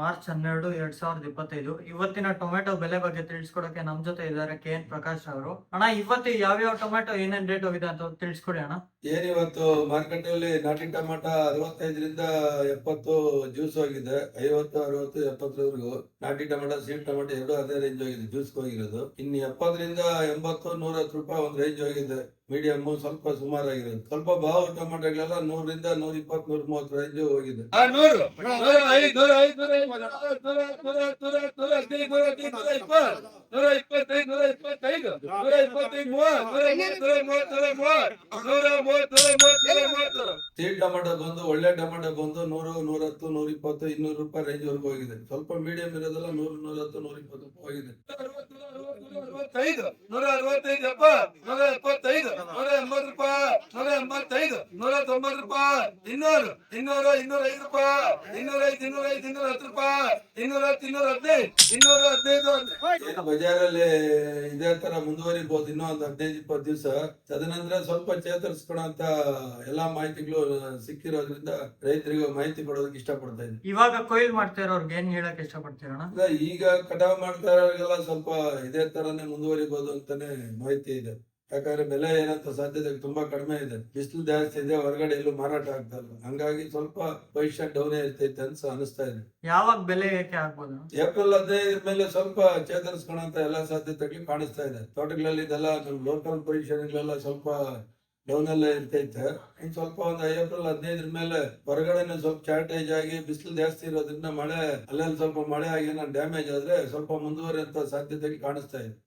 March ಹನ್ನೆರಡು, ಎರಡ್ ಸಾವಿರದ ಇಪ್ಪತ್ತೈದು. ಇವತ್ತಿನ ಟೊಮೆಟೊ ಬೆಲೆ ಬಗ್ಗೆ ತಿಳಿಸ್ಕೊಡಕ್ಕೆ ನಮ್ ಜೊತೆ ಇದ್ದಾರೆ ಕೆ ಎನ್ ಪ್ರಕಾಶ್ ಅವರು. ಅಣ್ಣ, ಇವತ್ತು ಯಾವ್ಯಾವ ಟೊಮೆಟೊ ಏನೇನ್ ರೇಟ್ ಹೋಗಿದೆ ಅಂತ ತಿಳಿಸ್ಕೊಡಿ ಅಣ್ಣ. ಏನಿವತ್ತು ಮಾರ್ಕೆಟಲ್ಲಿ ನಾಟಿ ಟೊಮೆಟೊ ಅರವತ್ತೈದರಿಂದ ಎಪ್ಪತ್ತು ಜ್ಯೂಸ್ ಹೋಗಿದೆ. ಐವತ್ತು, ಅರವತ್ತು, ಎಪ್ಪತ್ತರವರೆಗೂ ನಾಟಿ ಟೊಮೆಟೊ ಸೀಟ್ ಟೊಮೆಟೊ ಎರಡು ಅದೇ ರೇಂಜ್ ಹೋಗಿದೆ ಜ್ಯೂಸ್ ಹೋಗಿರೋದು. ಇನ್ನು ಎಪ್ಪತ್ತರಿಂದ ಎಂಬತ್ತು ನೂರ ರೂಪಾಯಿ ಒಂದು ರೇಂಜ್ ಹೋಗಿದೆ. ಮೀಡಿಯಂ ಸ್ವಲ್ಪ ಸುಮಾರಾಗಿರೋದು ಸ್ವಲ್ಪ ಭಾವ ಟೊಮೆಟೋಗಳೆಲ್ಲ ನೂರಿಂದ ನೂರ ಇಪ್ಪತ್ತು ನೂರ ಮೂವತ್ತು ರೇಂಜ್ ಹೋಗಿದೆ ಆ ಟೊಮೆಟೋ ಬಂದು ಒಳ್ಳೆ ಟೊಮೆಟೋ ಬಂದು ನೂರು ನೂರ ಹತ್ತು ನೂರ ಇಪ್ಪತ್ತು ಇನ್ನೂರು ರೂಪಾಯಿ ರೇಂಜ್ ವರೆಗೂ ಹೋಗಿದೆ ಸ್ವಲ್ಪ ಮೀಡಿಯಂ ಇರೋದೆಲ್ಲ ನೂರು ನೂರ ಹತ್ತು ನೂರ ಇಪ್ಪತ್ತು ಹೋಗಿದೆ ಅರವತ್ತು, ನೂರ ಅರವತ್ತು, ನೂರ ಅರವತ್ತೈದು ನೂರ ಅರವತ್ತೈದು ಅಪ್ಪ ನೂರ ಎಪ್ಪತ್ತೈದು ನೂರ ಎಂಬತ್ತು ರೂಪಾಯಿ ನೂರ ಎಂಬತ್ತೈದು ನೂರ ತೊಂಬತ್ತು ರೂಪಾಯಿ. ಇನ್ನೂರು ಇನ್ನೂರ ಇನ್ನೂರ ಐದು ರೂಪಾಯಿ. ಇನ್ನೂರ ಐದು ಇನ್ನೂರ ಐದು ಇನ್ನೂರ ಹತ್ತು ರೂಪಾಯಿ. ಇನ್ನೂರ ಹತ್ತು ಇನ್ನೂರ ಹದಿನೈದು ಇನ್ನೂರ ಹದಿನೈದು ಬಜಾರಲ್ಲಿ ಇದೇ ತರ ಮುಂದುವರಿಬಹುದು ಇನ್ನೂ ಒಂದು ಹದಿನೈದು ಇಪ್ಪತ್ತು ದಿವಸ. ತದನಂತರ ಸ್ವಲ್ಪ ಚೇತರಿಸ್ಕೊಳಂತ ಎಲ್ಲಾ ಮಾಹಿತಿಗಳು ಸಿಕ್ಕಿರೋದ್ರಿಂದ ರೈತರಿಗೆ ಮಾಹಿತಿ ಕೊಡೋದಕ್ಕೆ ಇಷ್ಟಪಡ್ತಾ ಇದ್ದೀನಿ. ಇವಾಗ ಕೊಯ್ಲ್ ಮಾಡ್ತಾ ಇರೋರ್ಗೆ ಏನ್ ಹೇಳಕ್ ಇಷ್ಟಪಡ್ತೀರಣ್ಣ? ಈಗ ಈಗ ಕಟಾವ್ ಮಾಡ್ತಾ ಇರೋರಿಗೆಲ್ಲ ಸ್ವಲ್ಪ ಇದೇ ತರನೇ ಮುಂದುವರಿಬಹುದು ಅಂತಾನೆ ಮಾಹಿತಿ ಇದೆ. ಯಾಕಂದ್ರೆ ಬೆಲೆ ಏನಂತ ಸಾಧ್ಯತೆ ತುಂಬಾ ಕಡಿಮೆ ಇದೆ. ಬಿಸಿಲು ಜಾಸ್ತಿ ಇದೆ ಹೊರಗಡೆ ಎಲ್ಲೂ ಮಾರಾಟ ಆಗ್ತಾ ಇಲ್ಲ. ಹಂಗಾಗಿ ಸ್ವಲ್ಪ ಭವಿಷ್ಯ ಡೌನ್ ಇರ್ತೈತೆ ಅಂತ ಅನಿಸ್ತಾ ಇದೆ. ಯಾವಾಗ ಬೆಲೆ ಏಕೆ ಆಗ್ಬೋದು? ಏಪ್ರಿಲ್ ಹದಿನೈದರ ಮೇಲೆ ಸ್ವಲ್ಪ ಚೇತರಿಸ್ಕೊಳ್ಳೋಂತ ಎಲ್ಲಾ ಸಾಧ್ಯತೆಗಳು ಕಾಣಿಸ್ತಾ ಇದೆ. ತೋಟಗಳಲ್ಲಿ ಇದೆಲ್ಲ ಲೋಕಲ್ ಪೊಸಿಷನ್ಗಳೆಲ್ಲ ಸ್ವಲ್ಪ ಡೌನ್ ಎಲ್ಲ ಇರ್ತೈತೆ. ಇನ್ ಸ್ವಲ್ಪ ಒಂದು ಏಪ್ರಿಲ್ ಹದಿನೈದರ ಮೇಲೆ ಹೊರಗಡೆನೆ ಸ್ವಲ್ಪ ಚಾರ್ಟೇಜ್ ಆಗಿ ಬಿಸಿಲು ಜಾಸ್ತಿ ಇರೋದ್ರಿಂದ ಮಳೆ ಅಲ್ಲೆಲ್ಲ ಸ್ವಲ್ಪ ಮಳೆ ಆಗಿ ಡ್ಯಾಮೇಜ್ ಆದ್ರೆ ಸ್ವಲ್ಪ ಮುಂದುವರಿಯಂತ ಸಾಧ್ಯತೆಗಳು ಕಾಣಿಸ್ತಾ ಇದೆ.